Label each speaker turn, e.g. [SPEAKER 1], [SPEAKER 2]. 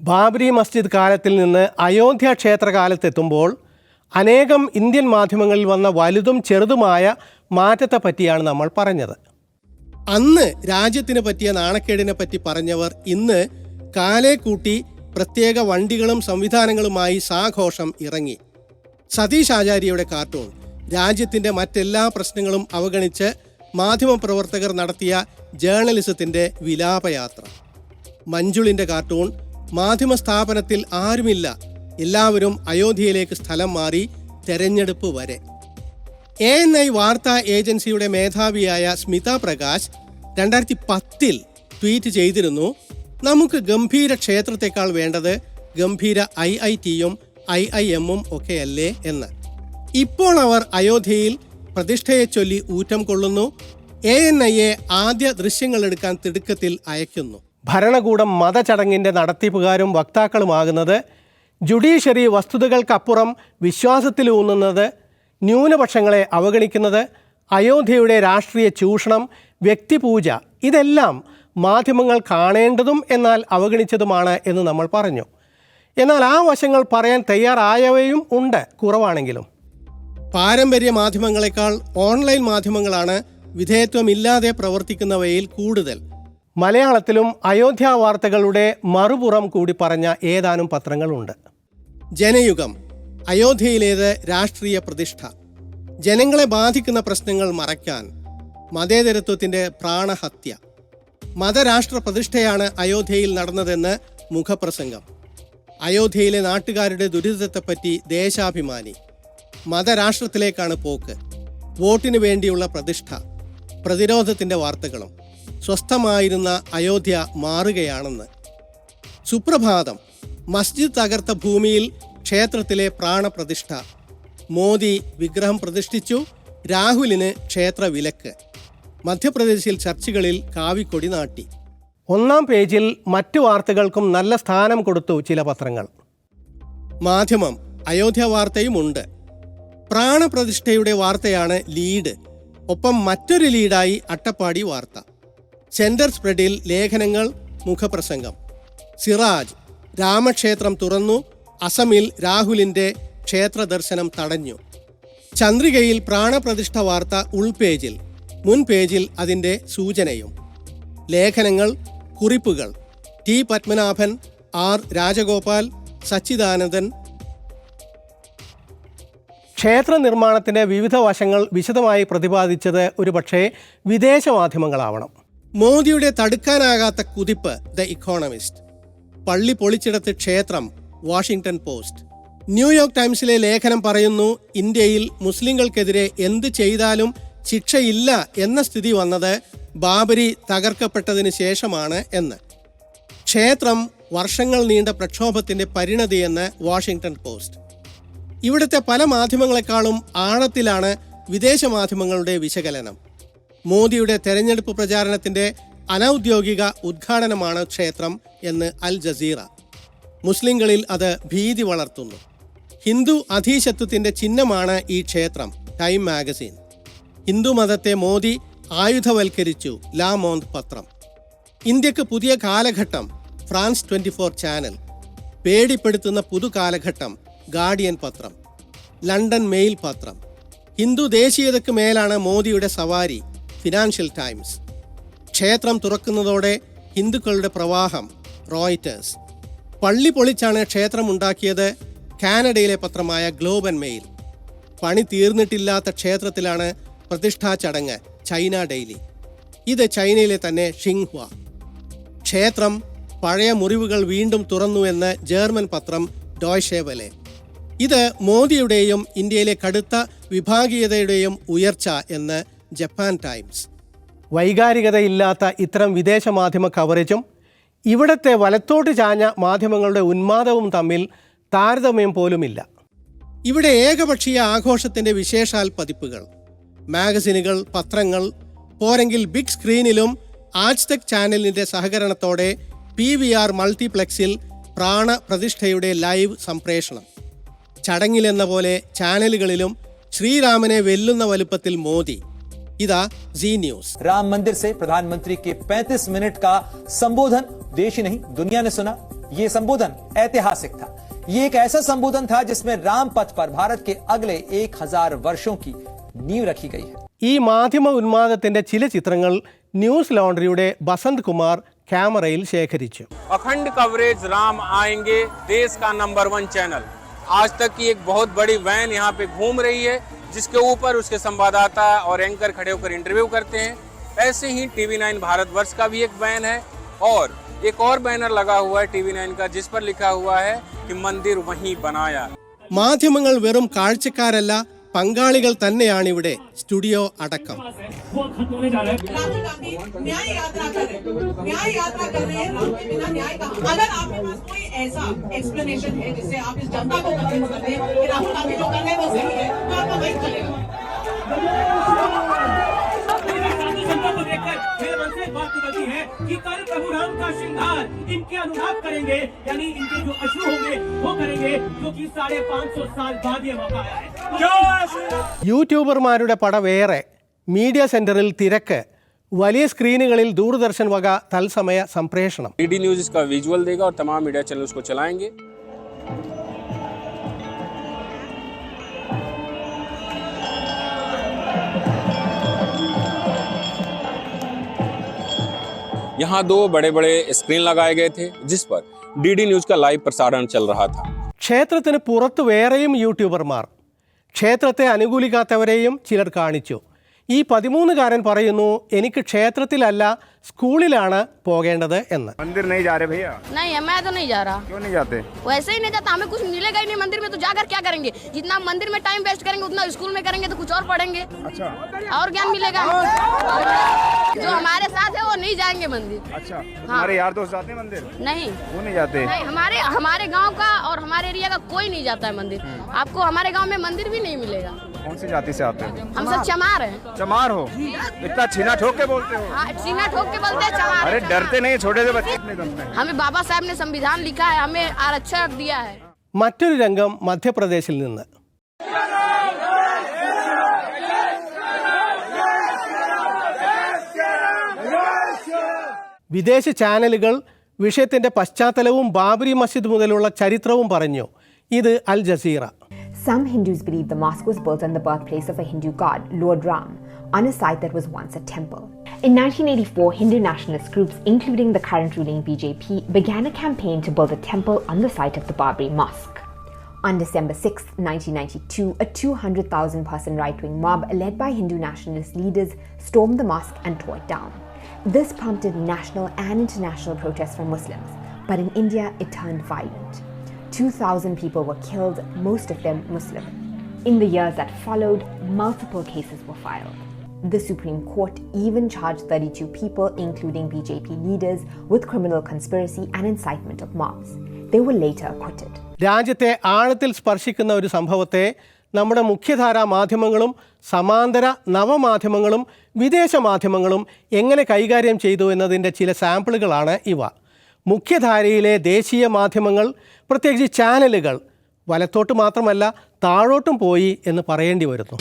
[SPEAKER 1] ബാബരി മസ്ജിദ് കാലത്തിൽ നിന്ന് അയോധ്യ ക്ഷേത്ര കാലത്തെത്തുമ്പോൾ അനേകം ഇന്ത്യൻ മാധ്യമങ്ങളിൽ വന്ന വലുതും ചെറുതുമായ മാറ്റത്തെ പറ്റിയാണ് നമ്മൾ പറഞ്ഞത്. അന്ന് രാജ്യത്തിന് പറ്റിയ നാണക്കേടിനെ പറ്റി പറഞ്ഞവർ ഇന്ന് കാലേ കൂട്ടി പ്രത്യേക വണ്ടികളും സംവിധാനങ്ങളുമായി സാഘോഷം ഇറങ്ങി. സതീഷ് ആചാര്യയുടെ കാർട്ടൂൺ രാജ്യത്തിന്റെ മറ്റെല്ലാ പ്രശ്നങ്ങളും അവഗണിച്ച് മാധ്യമപ്രവർത്തകർ നടത്തിയ ജേർണലിസത്തിന്റെ വിലാപയാത്ര. മഞ്ജുളിന്റെ കാർട്ടൂൺ മാധ്യമ സ്ഥാപനത്തിൽ ആരുമില്ല. എല്ലാവരും അയോധ്യയിലേക്ക് സ്ഥലം മാറി തെരഞ്ഞെടുപ്പ് വരെ. എ എൻ ഐ വാർത്താ ഏജൻസിയുടെ മേധാവിയായ സ്മിത പ്രകാശ് രണ്ടായിരത്തി പത്തിൽ ട്വീറ്റ് ചെയ്തിരുന്നു നമുക്ക് ഗംഭീര ക്ഷേത്രത്തെക്കാൾ വേണ്ടത് ഗംഭീര ഐ ഐ ടിയും ഐ ഐ എമ്മും ഒക്കെയല്ലേ എന്ന്. ഇപ്പോൾ അവർ അയോധ്യയിൽ പ്രതിഷ്ഠയെ ചൊല്ലി ഊറ്റം കൊള്ളുന്നു എ എൻ ഐയെ ആദ്യ ദൃശ്യങ്ങളെടുക്കാൻ തിടുക്കത്തിൽ അയക്കുന്നു. ഭരണകൂടം മതചടങ്ങിന്റെ നടത്തിപ്പുകാരും വക്താക്കളുമാകുന്നത് ജുഡീഷ്യറി വസ്തുതകൾക്കപ്പുറം വിശ്വാസത്തിലൂന്നുന്നത് ന്യൂനപക്ഷങ്ങളെ അവഗണിക്കുന്നത് അയോധ്യയുടെ രാഷ്ട്രീയ ചൂഷണം വ്യക്തിപൂജ ഇതെല്ലാം മാധ്യമങ്ങൾ കാണേണ്ടതും എന്നാൽ അവഗണിച്ചതുമാണ് എന്ന് നമ്മൾ പറഞ്ഞു. എന്നാൽ ആ വശങ്ങൾ പറയാൻ തയ്യാറായവയും ഉണ്ട് കുറവാണെങ്കിലും. പാരമ്പര്യ മാധ്യമങ്ങളെക്കാൾ ഓൺലൈൻ മാധ്യമങ്ങളാണ് വിധേയത്വമില്ലാതെ പ്രവർത്തിക്കുന്നവയിൽ കൂടുതൽ. മലയാളത്തിലും അയോധ്യ വാർത്തകളുടെ മറുപുറം കൂടി പറഞ്ഞ ഏതാനും പത്രങ്ങളുണ്ട്. ജനയുഗം അയോധ്യയിലേത് രാഷ്ട്രീയ പ്രതിഷ്ഠ. ജനങ്ങളെ ബാധിക്കുന്ന പ്രശ്നങ്ങൾ മറയ്ക്കാൻ മതേതരത്വത്തിന്റെ പ്രാണഹത്യ. മതരാഷ്ട്ര പ്രതിഷ്ഠയാണ് അയോധ്യയിൽ നടന്നതെന്ന് മുഖപ്രസംഗം. അയോധ്യയിലെ നാട്ടുകാരുടെ ദുരിതത്തെപ്പറ്റി ദേശാഭിമാനി. മതരാഷ്ട്രത്തിലേക്കാണ് പോക്ക്. വോട്ടിനു വേണ്ടിയുള്ള പ്രതിഷ്ഠ. പ്രതിരോധത്തിന്റെ വാർത്തകളും. സ്വസ്ഥമായിരുന്ന അയോധ്യ മാറുകയാണെന്ന്. സുപ്രഭാതം. മസ്ജിദ് തകർത്ത ഭൂമിയിൽ ക്ഷേത്രത്തിലെ പ്രാണപ്രതിഷ്ഠ. മോദി വിഗ്രഹം പ്രതിഷ്ഠിച്ചു രാഹുലിന് ക്ഷേത്ര വിലക്ക് മധ്യപ്രദേശിൽ ചർച്ചുകളിൽ കാവിക്കൊടി നാട്ടി. ഒന്നാം പേജിൽ മറ്റു വാർത്തകൾക്കും നല്ല സ്ഥാനം കൊടുത്തു ചില പത്രങ്ങൾ. മാധ്യമം അയോധ്യ വാർത്തയുമുണ്ട് പ്രാണപ്രതിഷ്ഠയുടെ വാർത്തയാണ് ലീഡ്. ഒപ്പം മറ്റൊരു ലീഡായി അട്ടപ്പാടി വാർത്ത. സെന്റർ സ്പ്രെഡിൽ ലേഖനങ്ങൾ മുഖപ്രസംഗം. സിറാജ് രാമക്ഷേത്രം തുറന്നു അസമിൽ രാഹുലിന്റെ ക്ഷേത്ര ദർശനം തടഞ്ഞു. ചന്ദ്രികയിൽ പ്രാണപ്രതിഷ്ഠ വാർത്ത ഉൾപേജിൽ മുൻ പേജിൽ അതിന്റെ സൂചനയും. ലേഖനങ്ങൾ കുറിപ്പുകൾ. T Padmanabhan R Rajagopal Sachidanandan. ക്ഷേത്ര നിർമ്മാണത്തിന്റെ വിവിധ വശങ്ങൾ വിശദമായി പ്രതിപാദിച്ചത് ഒരുപക്ഷേ വിദേശ മാധ്യമങ്ങളാവണം. മോദിയുടെ തടുക്കാനാകാത്ത കുതിപ്പ് ദ ഇക്കോണമിസ്റ്റ് പള്ളി പൊളിച്ചിടത്ത് ക്ഷേത്രം വാഷിംഗ്ടൺ പോസ്റ്റ് ന്യൂയോർക്ക് ടൈംസിലെ ലേഖനം പറയുന്നു ഇന്ത്യയിൽ മുസ്ലിങ്ങൾക്കെതിരെ എന്ത് ചെയ്താലും ശിക്ഷയില്ല എന്ന സ്ഥിതി വന്നത് ബാബരി തകർക്കപ്പെട്ടതിന് ശേഷമാണ് എന്ന്. ക്ഷേത്രം വർഷങ്ങൾ നീണ്ട പ്രക്ഷോഭത്തിന്റെ പരിണതിയെന്ന് വാഷിംഗ്ടൺ പോസ്റ്റ് ഇവിടുത്തെ പല മാധ്യമങ്ങളെക്കാളും ആഴത്തിലാണ് വിദേശ മാധ്യമങ്ങളുടെ വിശകലനം. മോദിയുടെ തെരഞ്ഞെടുപ്പ് പ്രചാരണത്തിന്റെ അനൌദ്യോഗിക ഉദ്ഘാടനമാണ് ക്ഷേത്രം എന്ന് അൽ ജസീറ. മുസ്ലിങ്ങളിൽ അത് ഭീതി വളർത്തുന്നു. ഹിന്ദു അധീശത്വത്തിന്റെ ചിഹ്നമാണ് ഈ ക്ഷേത്രം ടൈം മാഗസിൻ. ഹിന്ദു മതത്തെ മോദി ആയുധവൽക്കരിച്ചു ലാ മോന്ത് പത്രം. ഇന്ത്യയ്ക്ക് പുതിയ കാലഘട്ടം ഫ്രാൻസ് ട്വന്റി ഫോർ ചാനൽ. പേടിപ്പെടുത്തുന്ന പുതുകാലഘട്ടം ഗാർഡിയൻ പത്രം. ലണ്ടൻ മെയിൽ പത്രം. ഹിന്ദു ദേശീയതയ്ക്ക് മേലാണ് മോദിയുടെ സവാരി ഫിനാൻഷ്യൽ ടൈംസ് ക്ഷേത്രം തുറക്കുന്നതോടെ ഹിന്ദുക്കളുടെ പ്രവാഹം. റോയിറ്റേഴ്സ് പള്ളി പൊളിച്ചാണ് ക്ഷേത്രം ഉണ്ടാക്കിയത് കാനഡയിലെ പത്രമായ ഗ്ലോബൻ മെയിൽ പണി തീർന്നിട്ടില്ലാത്ത ക്ഷേത്രത്തിലാണ് പ്രതിഷ്ഠാ ചടങ്ങ് ചൈന ഡെയിലി. ഇത് ചൈനയിലെ തന്നെ ഷിങ്ഹുവ. ക്ഷേത്രം പഴയ മുറിവുകൾ വീണ്ടും തുറന്നു എന്ന് ജർമ്മൻ പത്രം ഡോയ്ഷേവലെ ഇത് മോദിയുടെയും ഇന്ത്യയിലെ കടുത്ത വിഭാഗീയതയുടെയും ഉയർച്ച എന്ന് ജപ്പാൻ ടൈംസ്. വൈകാരികതയില്ലാത്ത ഇത്തരം വിദേശ മാധ്യമ കവറേജും ഇവിടത്തെ വലത്തോട്ട് ചാഞ്ഞ മാധ്യമങ്ങളുടെ ഉന്മാദവും തമ്മിൽ താരതമ്യം പോലുമില്ല. ഇവിടെ ഏകപക്ഷീയ ആഘോഷത്തിന്റെ വിശേഷാൽ പതിപ്പുകൾ. മാഗസിനുകൾ പത്രങ്ങൾ പോരെങ്കിൽ ബിഗ് സ്ക്രീനിലും ആജ്തക് ചാനലിന്റെ സഹകരണത്തോടെ പി വി ആർ മൾട്ടിപ്ലക്സിൽ പ്രാണ പ്രതിഷ്ഠയുടെ ലൈവ് സംപ്രേഷണം. ചടങ്ങിലെന്ന പോലെ ചാനലുകളിലും ശ്രീരാമനെ വെല്ലുന്ന വലുപ്പത്തിൽ മോദി. ഇതാ ജി ന്യൂസ്
[SPEAKER 2] राम मंदिर से प्रधानमंत्री के 35 मिनट का संबोधन देश ही नहीं दुनिया ने सुना ये संबोधन ऐतिहासिक था ये एक ऐसा संबोधन था जिसमें राम पथ पर भारत के अगले एक हजार वर्षों की नींव रखी गई है
[SPEAKER 1] ഈ മാധ്യമ ഉന്മാദത്തിൻ്റെ ചില ചിത്രങ്ങൾ ന്യൂസ് ലോണ്ടറിയുടെ ബസന്ത് കുമാർ ക്യാമറയിൽ ശേഖരിച്ചു
[SPEAKER 3] अखंड कवरेज राम आएंगे देश का नंबर वन चैनल आज तक की एक बहुत बड़ी वैन यहाँ पे घूम रही है जिसके ऊपर उसके संवाददाता और एंकर खड़े होकर इंटरव्यू करते हैं ऐसे ही टीवी नाइन भारतवर्ष का भी एक वैन है और एक और बैनर लगा हुआ है टीवी नाइन का जिस पर लिखा हुआ है कि मंदिर वहीं बनाया
[SPEAKER 1] മാധ്യമങ്ങൾ വെറും കാഴ്ചക്കാരല്ല പങ്കാളികൾ തന്നെയാണിവിടെ സ്റ്റുഡിയോ അടക്കം
[SPEAKER 4] वो खत्म होने जा रहा है
[SPEAKER 5] राहुल गांधी न्याय यात्रा कर रहे हैं न्याय यात्रा कर रहे हैं राम के बिना न्याय कहा अगर आपके पास कोई ऐसा एक्सप्लेनेशन है जिससे आप इस जनता को कन्विंस करते हैं कि राहुल गांधी जो कर रहे हैं वो सही है तो आपका वही चलेगा
[SPEAKER 4] मेरी साधु संतों को देखकर मेरे मन से एक बात निकलती है कि कल प्रभु राम का श्रृंगार इनके अनुराग करेंगे यानी इनके जो अश्रु होंगे वो करेंगे जो कि साढ़े पाँच सौ साल बाद ये मौका आया है
[SPEAKER 1] യൂട്യൂബർമാരുടെ പട വേറെ മീഡിയ സെന്ററിൽ തിരക്ക് വലിയ സ്ക്രീനുകളിൽ ദൂരദർശൻ വക തത്സമയ സംപ്രേഷണം
[SPEAKER 3] डीडी न्यूज इसका विजुअल देगा और तमाम मीडिया यहाँ दो बड़े बड़े स्क्रीन लगाए गए थे जिस पर डीडी न्यूज का लाइव प्रसारण चल रहा था
[SPEAKER 1] ക്ഷേത്രത്തിന് പുറത്ത് വേറെയും യൂട്യൂബർമാർ ക്ഷേത്രത്തെ അനുകൂലിക്കാത്തവരെയും ചിലർ കാണിച്ചു ഈ പതിമൂന്നുകാരൻ പറയുന്നു എനിക്ക് ക്ഷേത്രത്തിലല്ല സ്കൂളിലാണ് പോകേണ്ടത് എന്ന്
[SPEAKER 6] मंदिर नहीं जा रहे भैया
[SPEAKER 7] नहीं है मैं तो नहीं जा रहा
[SPEAKER 6] क्यों नहीं जाते
[SPEAKER 7] वैसे ही नहीं जाता हमें कुछ मिलेगा ही नहीं मंदिर में तो जाकर क्या करेंगे जितना मंदिर में टाइम वेस्ट करेंगे उतना स्कूल में करेंगे तो कुछ और पढ़ेंगे
[SPEAKER 6] अच्छा
[SPEAKER 7] और ज्ञान मिलेगा जो हमारे साथ है वो नहीं जाएंगे मंदिर
[SPEAKER 6] अच्छा हमारे यार दोस्त जाते हैं मंदिर
[SPEAKER 7] नहीं
[SPEAKER 6] वो नहीं जाते
[SPEAKER 7] नहीं हमारे हमारे गांव का और हमारे एरिया का कोई नहीं जाता है मंदिर आपको हमारे गांव में मंदिर भी नहीं मिलेगा
[SPEAKER 6] कौन सी जाति से आते हो
[SPEAKER 7] हम सब चमार हैं
[SPEAKER 6] चमार हो इतना छीना ठोक के बोलते हो
[SPEAKER 7] हाँ, सीना ठोक के बोलते हैं चमार
[SPEAKER 6] अरे
[SPEAKER 7] हैं, चमार।
[SPEAKER 6] डरते नहीं छोटे से बच्चे इतने दम में
[SPEAKER 7] हमें बाबा साहब ने संविधान लिखा है हमें आरक्षण दिया है
[SPEAKER 1] മറ്റൊരു രംഗം മധ്യപ്രദേശിൽ നിന്ന് വിദേശ ചാനലുകൾ വിഷയത്തിന്റെ പശ്ചാത്തലവും ബാബരി മസ്ജിദ് മുതലുള്ള ചരിത്രവും പറഞ്ഞു ഇത് Al Jazeera
[SPEAKER 8] Some Hindus believe the mosque was built on the birthplace of a Hindu god, Lord Ram, on a site that was once a temple. In 1984, Hindu nationalist groups, including the current ruling BJP, began a campaign to build a temple on the site of the Babri Mosque. On December 6, 1992, a 200,000 person right wing mob led by Hindu nationalist leaders stormed the mosque and tore it down. This prompted national and international protests from Muslims, but in India, it turned violent. 2,000 people were killed, most of them Muslim. In the years that followed, multiple cases were filed. The Supreme Court even charged 32 people, including BJP leaders, with criminal conspiracy and incitement of mobs. They were later acquitted.
[SPEAKER 1] രാജ്യത്തെ ആഴത്തിൽ സ്പർശിക്കുന്ന ഒരു സംഭവത്തെ നമ്മുടെ മുഖ്യധാരാ മാധ്യമങ്ങളും സമാന്തര നവമാധ്യമങ്ങളും വിദേശ മാധ്യമങ്ങളും എങ്ങനെ കൈകാര്യം ചെയ്തു എന്നതിന്റെ ചില സാമ്പിളുകളാണ് ഇവ മുഖ്യധാരയിലെ ദേശീയ മാധ്യമങ്ങൾ പ്രത്യേകിച്ച് ചാനലുകൾ വലത്തോട്ട് മാത്രമല്ല താഴോട്ടും പോയി എന്ന് പറയേണ്ടി വരുന്നു.